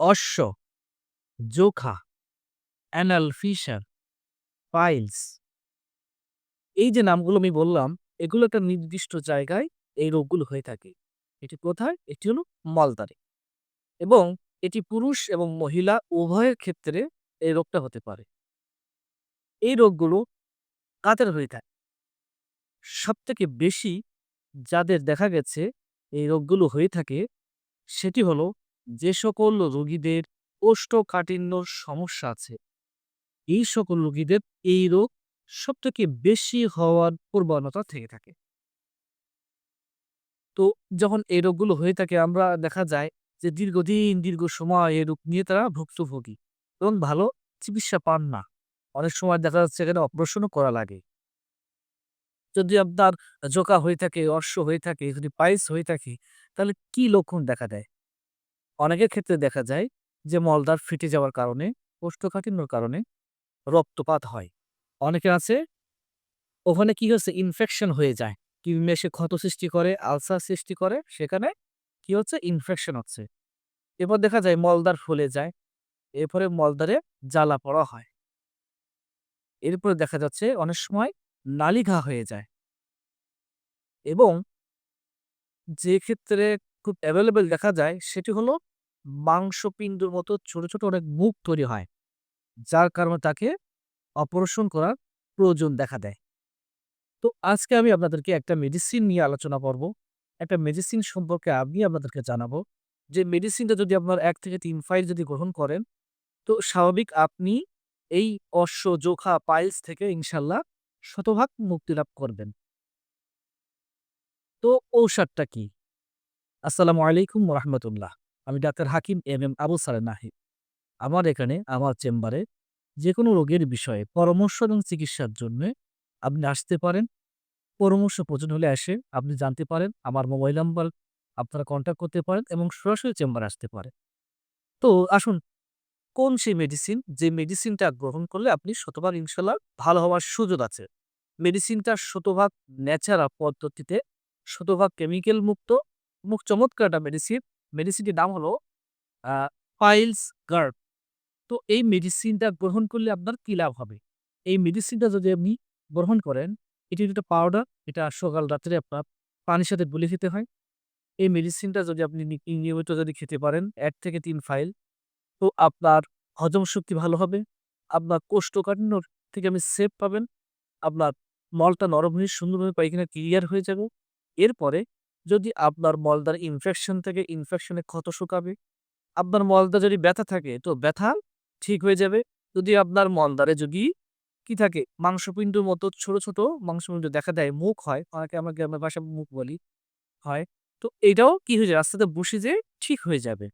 অশ্ব, জোখা, anal fisher, piles. এই যে নামগুলো আমি বললাম, এগুলো একটা নির্দিষ্ট জায়গায় এই রোগগুলো হয়ে থাকে। এটি কোথায়? এটি হলো মলদ্বারে এবং এটি পুরুষ এবং মহিলা উভয়ের ক্ষেত্রে এই রোগটা হতে পারে। এই রোগগুলো কাদের হয়ে থাকে? সব থেকে বেশি যাদের দেখা গেছে এই রোগগুলো হয়ে থাকে, সেটি হলো যে সকল রোগীদের কোষ্ঠকাঠিন্য সমস্যা আছে, এই সকল রোগীদের এই রোগ সব থেকে বেশি হওয়ার প্রবণতা থেকে থাকে। তো যখন এই রোগগুলো হয়ে থাকে, আমরা দেখা যায় যে দীর্ঘদিন, দীর্ঘ সময় এই রোগ নিয়ে তারা ভুক্তভোগী এবং ভালো চিকিৎসা পান না। অনেক সময় দেখা যাচ্ছে এখানে অপারেশনও করা লাগে। যদি আপনার জোকা হয়ে থাকে, অশ্ব হয়ে থাকে, যদি পাইস হয়ে থাকে, তাহলে কি লক্ষণ দেখা দেয়? অনেকের ক্ষেত্রে দেখা যায় যে মলদার ফেটে যাওয়ার কারণে, কোষ্ঠকাঠিন্যর কারণে রক্তপাত হয়। অনেকে আছে, ওখানে কি হচ্ছে ইনফেকশন হয়ে যায়। এসে ক্ষত সৃষ্টি করে, আলসার সৃষ্টি করে, সেখানে কি হচ্ছে ইনফেকশন হচ্ছে। এরপর দেখা যায় মলদার ফুলে যায়, এরপরে মলদারে জ্বালা পড়া হয়। এরপরে দেখা যাচ্ছে, অনেক সময় নালিঘা হয়ে যায়। এবং যে ক্ষেত্রে খুব অ্যাভেলেবেল দেখা যায়, সেটি হলো মাংসপিণ্ডর মতো ছোট ছোট অনেক মুখ তৈরি হয়। যার কারণে তাকে অপারেশন করার প্রয়োজন দেখা দেয়। তো আজকে আমি আপনাদেরকে একটা মেডিসিন নিয়ে আলোচনা করব। একটা মেডিসিন সম্পর্কে আমি আপনাদেরকে জানাব যে মেডিসিনটা যদি আপনার এক থেকে তিন ফাইল যদি গ্রহণ করেন, তো স্বাভাবিক আপনি এই অশ্ব জোখা পাইলস থেকে ইনশাল্লাহ শতভাগ মুক্তি লাভ করবেন। তো ঔষধটা কি? আসসালামু আলাইকুম রহমতুল্লাহ। আমি doctor Hakim M M Abu Sale Nahid. আমার এখানে, আমার চেম্বারে যে কোনো রোগের বিষয়ে পরামর্শ এবং চিকিৎসার জন্য আপনি আসতে পারেন। পরামর্শ প্রয়োজন হলে এসে আপনি জানতে পারেন, আমার মোবাইল নাম্বার আপনারা কন্ট্যাক্ট করতে পারেন এবং সরাসরি চেম্বার আসতে পারেন। তো আসুন, কোন সেই মেডিসিন যে মেডিসিনটা গ্রহণ করলে আপনি শতভাগ ইনশাল্লাহ ভালো হওয়ার সুযোগ আছে। মেডিসিনটা শতভাগ ন্যাচারাল পদ্ধতিতে, শতভাগ কেমিক্যাল মুক্ত মুখ চমৎকার একটা মেডিসিন মেডিসিনটির নাম হলো ফাইলস গার্ড তো এই মেডিসিনটা গ্রহণ করলে আপনার কী লাভ হবে? এই মেডিসিনটা যদি আপনি গ্রহণ করেন, এটি একটা পাউডার এটা সকাল রাত্রে আপনার পানির সাথে গুলে খেতে হয়। এই মেডিসিনটা যদি আপনি নিয়মিত যদি খেতে পারেন, এক থেকে তিন ফাইল তো আপনার হজম শক্তি ভালো হবে, আপনার কোষ্ঠকাঠিন্য থেকে আপনি সেফ পাবেন, আপনার মলটা নরম হয়ে সুন্দরভাবে পায়খানা ক্লিয়ার হয়ে যাবে। এরপরে যদি আপনার মলদার ইনফেকশন থেকে ইনফেকশনে ক্ষত শুকাবে, আপনার মলদা যদি ব্যথা থাকে, তো ব্যথা ঠিক হয়ে যাবে। যদি আপনার মলদারে যদি কি থাকে, মাংসপিণ্ডর মতো ছোট ছোট মাংসপিণ্ড দেখা দেয়, মুখ হয়, অনেকে আমার গ্রামের ভাষায় মুখ বলি, হয়, তো এটাও কি হয়ে যায় আস্তে আস্তে বসে যে ঠিক হয়ে যাবে।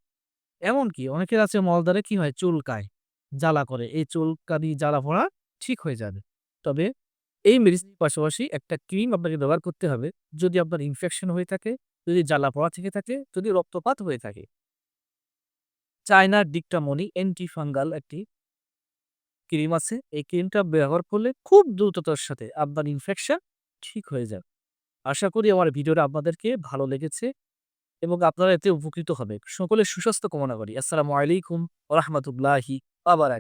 এমনকি অনেকের আছে মলদারে কি হয়, চুলকায়, জ্বালা করে, এই চুলকানি, জ্বালা ভরা ঠিক হয়ে যাবে। তবে এই মেডিসিনের পাশাপাশি একটা ক্রিম আপনাকে ব্যবহার করতে হবে। যদি আপনার ইনফেকশন হয়ে থাকে, যদি জ্বালা পড়া থেকে থাকে, যদি রক্তপাত হয়ে থাকে। চায়নার ডিকটামনি অ্যান্টি ফাঙ্গাল একটি ক্রিম আছে। এই ক্রিমটা ব্যবহার করলে খুব দ্রুততার সাথে আপনার ইনফেকশন ঠিক হয়ে যাবে। আশা করি আমার ভিডিওটা আপনাদেরকে ভালো লেগেছে এবং আপনারা এতে উপকৃত হবে সকলের সুস্বাস্থ্য কামনা করি। আসসালামু আলাইকুম রহমতুল্লাহি আবার